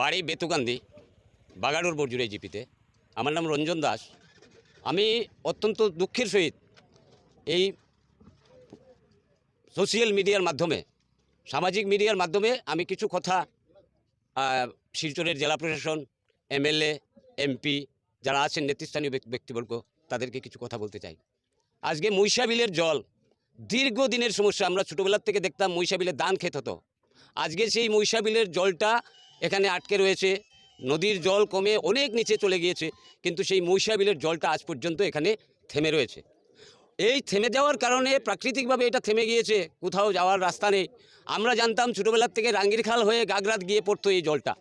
বাড়ি বেতুকান্দি বাগাডোর বর্জুরে জিপিতে। আমার নাম রঞ্জন দাস। আমি অত্যন্ত দুঃখের সহিত এই সোশিয়াল মিডিয়ার মাধ্যমে, সামাজিক মিডিয়ার মাধ্যমে আমি কিছু কথা শিলচরের জেলা প্রশাসন, এমএলএ, এমপি যারা আছেন নেতৃস্থানীয় ব্যক্তিবর্গ, তাদেরকে কিছু কথা বলতে চাই। আজকে মহিষাবিলের জল, দীর্ঘদিনের সমস্যা। আমরা ছোটোবেলার থেকে দেখতাম মহিষাবিলের দান খেত হতো। আজকে সেই মহিষাবিলের জলটা এখানে আটকে রয়েছে। নদীর জল কমে অনেক নিচে চলে গিয়েছে, কিন্তু সেই মহিষাবিলের জলটা আজ পর্যন্ত এখানে থেমে রয়েছে। এই থেমে যাওয়ার কারণে প্রাকৃতিকভাবে এটা থেমে গিয়েছে, কোথাও যাওয়ার রাস্তা নেই। আমরা জানতাম ছোটোবেলার থেকে রাঙ্গির খাল হয়ে গাগরাত গিয়ে পড়তো এই জলটা।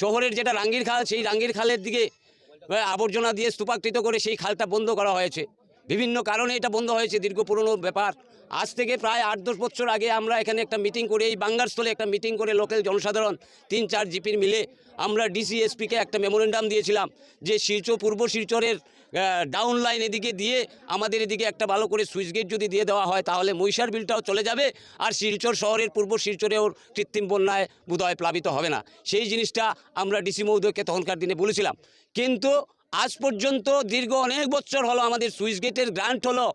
শহরের যেটা রাঙ্গির খাল, সেই রাঙ্গির খালের দিকে আবর্জনা দিয়ে স্তূপাকৃত করে সেই খালটা বন্ধ করা হয়েছে। বিভিন্ন কারণে এটা বন্ধ হয়েছে, দীর্ঘ পুরনো ব্যাপার। আজ থেকে প্রায় আট দশ বছর আগে আমরা এখানে একটা মিটিং করে, এই বাঙ্গারস্থলে একটা মিটিং করে লোকাল জনসাধারণ তিন চার জিপির মিলে আমরা ডিসিএসপিকে একটা মেমোরেন্ডাম দিয়েছিলাম যে শিলচর, পূর্ব শিলচরের ডাউন লাইন এদিকে দিয়ে আমাদের এদিকে একটা ভালো করে সুইচ গেট যদি দিয়ে দেওয়া হয়, তাহলে মহিষার বিলটাও চলে যাবে আর শিলচর শহরের পূর্ব শিলচরেও কৃত্রিম বন্যায় বোধহয় প্লাবিত হবে না। সেই জিনিসটা আমরা ডিসি মহোদয়কে তখনকার দিনে বলেছিলাম। কিন্তু আজ পর্যন্ত দীর্ঘ অনেক বছর হলো আমাদের সুইচ গেটের গ্রান্ট হলো।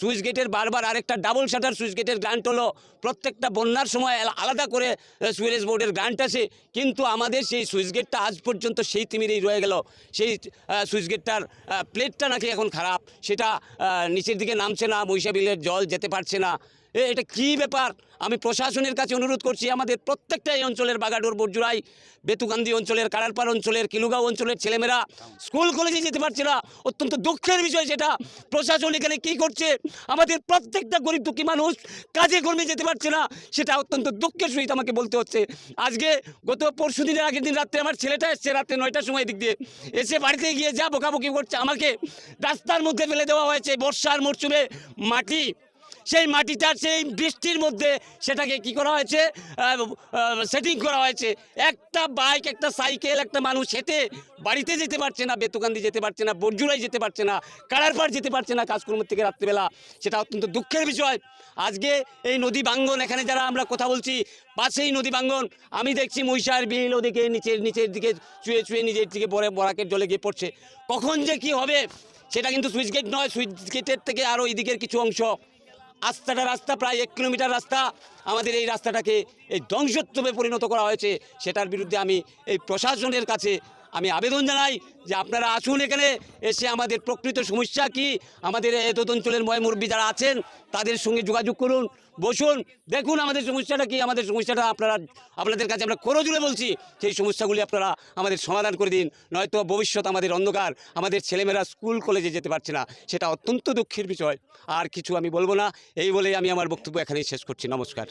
সুইচ গেটের বারবার আরেকটা ডাবল শাটার সুইচ গেটের গ্রান্ট হলো। প্রত্যেকটা বন্যার সময় আলাদা করে সুইরেজ বোর্ডের গ্রান্ট আছে। কিন্তু আমাদের সেই সুইচ গেটটা আজ পর্যন্ত সেই তিমিরেই রয়ে গেল। সেই সুইচ গেটটার প্লেটটা নাকি এখন খারাপ। সেটা নিচের দিকে নামছে না মহিষাবিলের জল যেতে পারছে না। এটা কী ব্যাপার? আমি প্রশাসনের কাছে অনুরোধ করছি, আমাদের প্রত্যেকটা এই অঞ্চলের বাগাডোর বর্জুরাই বেতুকান্দি অঞ্চলের, কারারপাড় অঞ্চলের, কিলুগাঁও অঞ্চলের ছেলেমেয়েরা স্কুল, কলেজে যেতে পারছে না। অত্যন্ত দুঃখের বিষয় সেটা। প্রশাসন এখানে কী করছে? আমাদের প্রত্যেকটা গরিব দুঃখী মানুষ কাজে কর্মে যেতে পারছে না। সেটা অত্যন্ত দুঃখের সহিত আমাকে বলতে হচ্ছে। আজকে গত পরশু দিনের আগের দিন রাত্রে আমার ছেলেটা এসছে রাত্রে নয়টার সময় দিক দিয়ে। এসে বাড়িতে গিয়ে যা বকাবকি করছে, আমাকে রাস্তার মধ্যে ফেলে দেওয়া হয়েছে। বর্ষার মরশুমে মাটি সেই মাটিটা, সেই বৃষ্টির মধ্যে সেটাকে কি করা হয়েছে? সেটিং করা হয়েছে। একটা বাইক একটা সাইকেল একটা মানুষ হেঁটে বাড়িতে যেতে পারছে না, বেতুকান্দি যেতে পারছে না বর্জুরাই যেতে পারছে না, কারারপাড় যেতে পারছে না কাজকর্ম থেকে রাত্রিবেলা। সেটা অত্যন্ত দুঃখের বিষয়। আজকে এই নদী বাঙ্গন এখানে যারা আমরা কথা বলছি, পাশেই নদী বাঙ্গন আমি দেখছি মহিষার বিল ওদিকে নিচের নিচের দিকে চুয়ে চুয়ে নিজের দিকে পরে বরাকের জলে গিয়ে পড়ছে। কখন যে কি হবে, সেটা কিন্তু সুইচ গেট নয়। সুইচ গেটের থেকে আরও এদিকের কিছু অংশ। আস্তাটা রাস্তা, প্রায় এক কিলোমিটার রাস্তা। আমাদের এই রাস্তাটাকে এই ধ্বংসত্বে পরিণত করা হয়েছে। সেটার বিরুদ্ধে আমি এই প্রশাসনের কাছে আমি আবেদন জানাই যে আপনারা আসুন এখানে এসে আমাদের প্রকৃত সমস্যা কি, আমাদের এত অঞ্চলের ময়মুরব্বী যারা আছেন, তাদের সঙ্গে যোগাযোগ করুন, বসুন, দেখুন আমাদের সমস্যাটা কি, আমাদের সমস্যাটা আপনারা, আপনাদের কাছে আমরা করো জুড়ে বলছি, সেই সমস্যাগুলি আপনারা আমাদের সমাধান করে দিন, নয়তো ভবিষ্যৎ আমাদের অন্ধকার, আমাদের ছেলেমেয়েরা স্কুল, কলেজে যেতে পারছে না, সেটা অত্যন্ত দুঃখের বিষয়, আর কিছু আমি বলব না, এই বলেই আমি আমার বক্তব্য এখানেই শেষ করছি, নমস্কার।